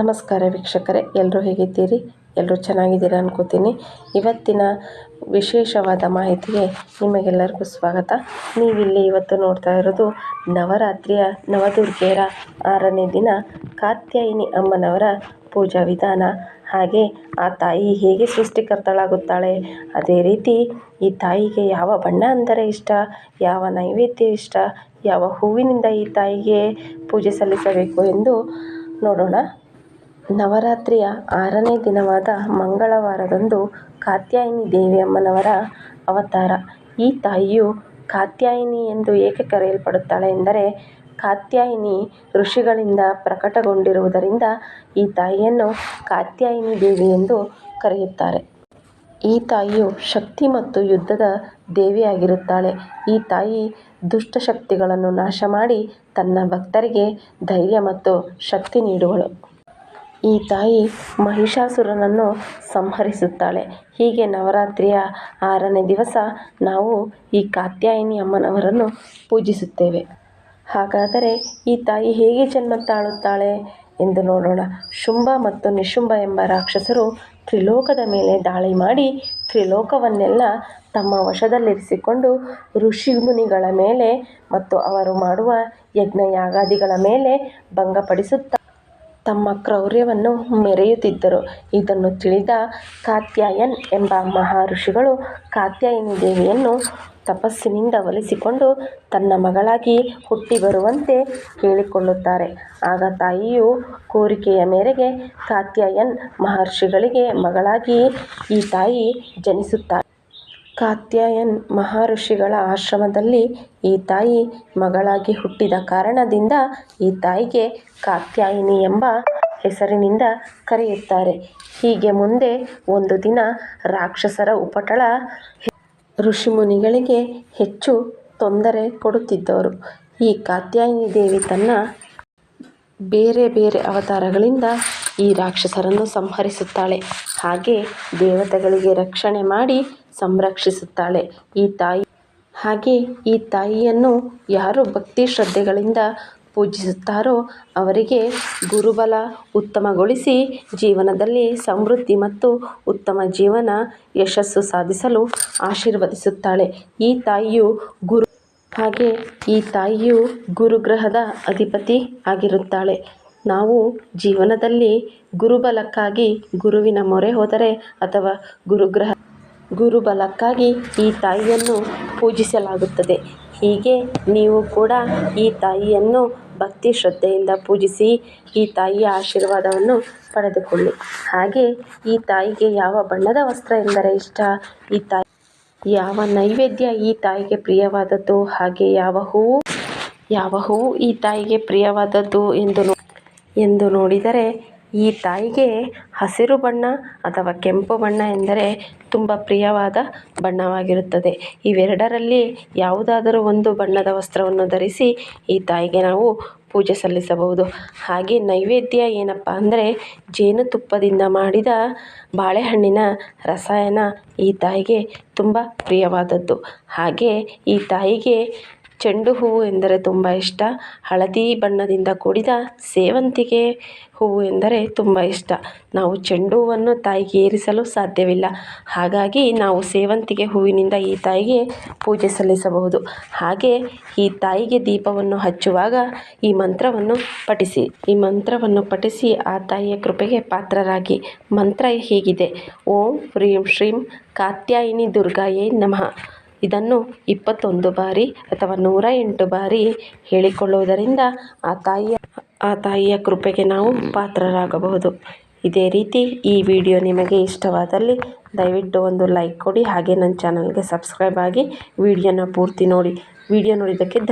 ನಮಸ್ಕಾರ ವೀಕ್ಷಕರೇ ಎಲ್ಲರೂ ಹೇಗಿದ್ದೀರಿ? ಎಲ್ಲರೂ ಚೆನ್ನಾಗಿದ್ದೀರಾ ಅನ್ಕೋತೀನಿ. ಇವತ್ತಿನ ವಿಶೇಷವಾದ ಮಾಹಿತಿಗೆ ನಿಮಗೆಲ್ಲರಿಗೂ ಸ್ವಾಗತ. ನೀವಿಲ್ಲಿ ಇವತ್ತು ನೋಡ್ತಾ ಇರೋದು ನವರಾತ್ರಿಯ ನವದುರ್ಗೆಯರ ಆರನೇ ದಿನ ಕಾತ್ಯಾಯಿನಿ ಅಮ್ಮನವರ ಪೂಜಾ ವಿಧಾನ. ಹಾಗೆ ಆ ತಾಯಿ ಹೇಗೆ ಸೃಷ್ಟಿಕರ್ತಳಾಗುತ್ತಾಳೆ, ಅದೇ ರೀತಿ ಈ ತಾಯಿಗೆ ಯಾವ ಬಣ್ಣ ಅಂದರೆ ಇಷ್ಟ, ಯಾವ ನೈವೇದ್ಯ ಇಷ್ಟ, ಯಾವ ಹೂವಿನಿಂದ ಈ ತಾಯಿಗೆ ಪೂಜೆ ಸಲ್ಲಿಸಬೇಕು ಎಂದು ನೋಡೋಣ. ನವರಾತ್ರಿಯ ಆರನೇ ದಿನವಾದ ಮಂಗಳವಾರದಂದು ಕಾತ್ಯಾಯಿನಿ ದೇವಿಯಮ್ಮನವರ ಅವತಾರ. ಈ ತಾಯಿಯು ಕಾತ್ಯಾಯಿನಿ ಎಂದು ಏಕೆ ಕರೆಯಲ್ಪಡುತ್ತಾಳೆ ಎಂದರೆ, ಕಾತ್ಯಾಯಿನಿ ಋಷಿಗಳಿಂದ ಪ್ರಕಟಗೊಂಡಿರುವುದರಿಂದ ಈ ತಾಯಿಯನ್ನು ಕಾತ್ಯಾಯಿನಿ ದೇವಿ ಎಂದು ಕರೆಯುತ್ತಾರೆ. ಈ ತಾಯಿಯು ಶಕ್ತಿ ಮತ್ತು ಯುದ್ಧದ ದೇವಿಯಾಗಿರುತ್ತಾಳೆ. ಈ ತಾಯಿ ದುಷ್ಟಶಕ್ತಿಗಳನ್ನು ನಾಶ ಮಾಡಿ ತನ್ನ ಭಕ್ತರಿಗೆ ಧೈರ್ಯ ಮತ್ತು ಶಕ್ತಿ ನೀಡುವಳು. ಈ ತಾಯಿ ಮಹಿಷಾಸುರನನ್ನು ಸಂಹರಿಸುತ್ತಾಳೆ. ಹೀಗೆ ನವರಾತ್ರಿಯ ಆರನೇ ದಿವಸ ನಾವು ಈ ಕಾತ್ಯಾಯಿನಿ ಅಮ್ಮನವರನ್ನು ಪೂಜಿಸುತ್ತೇವೆ. ಹಾಗಾದರೆ ಈ ತಾಯಿ ಹೇಗೆ ಜನ್ಮ ತಾಳುತ್ತಾಳೆ ಎಂದು ನೋಡೋಣ. ಶುಂಭ ಮತ್ತು ನಿಶುಂಭ ಎಂಬ ರಾಕ್ಷಸರು ತ್ರಿಲೋಕದ ಮೇಲೆ ದಾಳಿ ಮಾಡಿ ತ್ರಿಲೋಕವನ್ನೆಲ್ಲ ತಮ್ಮ ವಶದಲ್ಲಿರಿಸಿಕೊಂಡು ಋಷಿ ಮುನಿಗಳ ಮೇಲೆ ಮತ್ತು ಅವರು ಮಾಡುವ ಯಜ್ಞ ಯಾಗಾದಿಗಳ ಮೇಲೆ ಭಂಗಪಡಿಸುತ್ತಾ ತಮ್ಮ ಕ್ರೌರ್ಯವನ್ನು ಮೆರೆಯುತ್ತಿದ್ದರು. ಇದನ್ನು ತಿಳಿದ ಕಾತ್ಯಾಯನ್ ಎಂಬ ಮಹರ್ಷಿಗಳು ಕಾತ್ಯಾಯಿನಿ ದೇವಿಯನ್ನು ತಪಸ್ಸಿನಿಂದ ಒಲಿಸಿಕೊಂಡು ತನ್ನ ಮಗಳಾಗಿ ಹುಟ್ಟಿ ಬರುವಂತೆ ಕೇಳಿಕೊಳ್ಳುತ್ತಾರೆ. ಆಗ ತಾಯಿಯು ಕೋರಿಕೆಯ ಮೇರೆಗೆ ಕಾತ್ಯಾಯನ್ ಮಹರ್ಷಿಗಳಿಗೆ ಮಗಳಾಗಿ ಈ ತಾಯಿ ಜನಿಸುತ್ತಾಳೆ. ಕಾತ್ಯಾಯನ್ ಮಹಾಋಷಿಗಳ ಆಶ್ರಮದಲ್ಲಿ ಈ ತಾಯಿ ಮಗಳಾಗಿ ಹುಟ್ಟಿದ ಕಾರಣದಿಂದ ಈ ತಾಯಿಗೆ ಕಾತ್ಯಾಯಿನಿ ಎಂಬ ಹೆಸರಿನಿಂದ ಕರೆಯುತ್ತಾರೆ. ಹೀಗೆ ಮುಂದೆ ಒಂದು ದಿನ ರಾಕ್ಷಸರ ಉಪಟಳ ಋಷಿಮುನಿಗಳಿಗೆ ಹೆಚ್ಚು ತೊಂದರೆ ಕೊಡುತ್ತಿದ್ದವರು ಈ ಕಾತ್ಯಾಯಿನಿ ದೇವಿ ತನ್ನ ಬೇರೆ ಬೇರೆ ಅವತಾರಗಳಿಂದ ಈ ರಾಕ್ಷಸರನ್ನು ಸಂಹರಿಸುತ್ತಾಳೆ. ಹಾಗೆ ದೇವತೆಗಳಿಗೆ ರಕ್ಷಣೆ ಮಾಡಿ ಸಂರಕ್ಷಿಸುತ್ತಾಳೆ. ಈ ತಾಯಿ ಹಾಗೆ ಈ ತಾಯಿಯನ್ನು ಯಾರು ಭಕ್ತಿ ಶ್ರದ್ಧೆಗಳಿಂದ ಪೂಜಿಸುತ್ತಾರೋ ಅವರಿಗೆ ಗುರುಬಲ ಉತ್ತಮಗೊಳಿಸಿ ಜೀವನದಲ್ಲಿ ಸಮೃದ್ಧಿ ಮತ್ತು ಉತ್ತಮ ಜೀವನ ಯಶಸ್ಸು ಸಾಧಿಸಲು ಆಶೀರ್ವದಿಸುತ್ತಾಳೆ. ಈ ತಾಯಿಯು ಗುರು ಹಾಗೆ ಈ ತಾಯಿಯು ಗುರುಗ್ರಹದ ಅಧಿಪತಿ ಆಗಿರುತ್ತಾಳೆ. ನಾವು ಜೀವನದಲ್ಲಿ ಗುರುಬಲಕ್ಕಾಗಿ ಗುರುವಿನ ಮೊರೆ ಹೋದರೆ ಅಥವಾ ಗುರುಗ್ರಹ ಗುರುಬಲಕ್ಕಾಗಿ ಈ ತಾಯಿಯನ್ನು ಪೂಜಿಸಲಾಗುತ್ತದೆ. ಹೀಗೆ ನೀವು ಕೂಡ ಈ ತಾಯಿಯನ್ನು ಭಕ್ತಿ ಶ್ರದ್ಧೆಯಿಂದ ಪೂಜಿಸಿ ಈ ತಾಯಿಯ ಆಶೀರ್ವಾದವನ್ನು ಪಡೆದುಕೊಳ್ಳಿ. ಹಾಗೆ ಈ ತಾಯಿಗೆ ಯಾವ ಬಣ್ಣದ ವಸ್ತ್ರ ಎಂದರೆ ಇಷ್ಟ? ಈ ತಾಯಿ ಯಾವ ನೈವೇದ್ಯ ಈ ತಾಯಿಗೆ ಪ್ರಿಯವಾದದ್ದು? ಹಾಗೆ ಯಾವ ಹೂವು? ಯಾವ ಹೂವು ಈ ತಾಯಿಗೆ ಪ್ರಿಯವಾದದ್ದು ಎಂದು ಎಂದು ನೋಡಿದರೆ, ಈ ತಾಯಿಗೆ ಹಸಿರು ಬಣ್ಣ ಅಥವಾ ಕೆಂಪು ಬಣ್ಣ ಎಂದರೆ ತುಂಬ ಪ್ರಿಯವಾದ ಬಣ್ಣವಾಗಿರುತ್ತದೆ. ಇವೆರಡರಲ್ಲಿ ಯಾವುದಾದರೂ ಒಂದು ಬಣ್ಣದ ವಸ್ತ್ರವನ್ನು ಧರಿಸಿ ಈ ತಾಯಿಗೆ ನಾವು ಪೂಜೆ ಸಲ್ಲಿಸಬಹುದು. ಹಾಗೆ ನೈವೇದ್ಯ ಏನಪ್ಪ ಅಂದರೆ ಜೇನುತುಪ್ಪದಿಂದ ಮಾಡಿದ ಬಾಳೆಹಣ್ಣಿನ ರಸಾಯನ ಈ ತಾಯಿಗೆ ತುಂಬ ಪ್ರಿಯವಾದದ್ದು. ಹಾಗೆ ಈ ತಾಯಿಗೆ ಚೆಂಡು ಹೂವು ಎಂದರೆ ತುಂಬ ಇಷ್ಟ. ಹಳದಿ ಬಣ್ಣದಿಂದ ಕೂಡಿದ ಸೇವಂತಿಗೆ ಹೂವು ಎಂದರೆ ತುಂಬ ಇಷ್ಟ. ನಾವು ಚೆಂಡು ಹೂವನ್ನು ತಾಯಿಗೆ ಏರಿಸಲು ಸಾಧ್ಯವಿಲ್ಲ. ಹಾಗಾಗಿ ನಾವು ಸೇವಂತಿಗೆ ಹೂವಿನಿಂದ ಈ ತಾಯಿಗೆ ಪೂಜೆ ಸಲ್ಲಿಸಬಹುದು. ಹಾಗೆ ಈ ತಾಯಿಗೆ ದೀಪವನ್ನು ಹಚ್ಚುವಾಗ ಈ ಮಂತ್ರವನ್ನು ಪಠಿಸಿ. ಈ ಮಂತ್ರವನ್ನು ಪಠಿಸಿ ಆ ತಾಯಿಯ ಕೃಪೆಗೆ ಪಾತ್ರರಾಗಿ. ಮಂತ್ರ ಹೀಗಿದೆ. ಓಂ ಹ್ರೀಂ ಶ್ರೀಂ ಕಾತ್ಯಾಯಿನಿ ದುರ್ಗಾಯೇ ನಮಃ. ಇದನ್ನು ಇಪ್ಪತ್ತೊಂದು ಬಾರಿ ಅಥವಾ ನೂರ ಎಂಟು ಬಾರಿ ಹೇಳಿಕೊಳ್ಳುವುದರಿಂದ ಆ ತಾಯಿಯ ಆ ತಾಯಿಯ ಕೃಪೆಗೆ ನಾವು ಪಾತ್ರರಾಗಬಹುದು. ಇದೇ ರೀತಿ ಈ ವಿಡಿಯೋ ನಿಮಗೆ ಇಷ್ಟವಾದಲ್ಲಿ ದಯವಿಟ್ಟು ಒಂದು ಲೈಕ್ ಕೊಡಿ ಹಾಗೆ ನನ್ನ ಚಾನಲ್ಗೆ ಸಬ್ಸ್ಕ್ರೈಬ್ ಆಗಿ ವಿಡಿಯೋನ ಪೂರ್ತಿ ನೋಡಿ. ವಿಡಿಯೋ ನೋಡಿದ್ದಕ್ಕೆ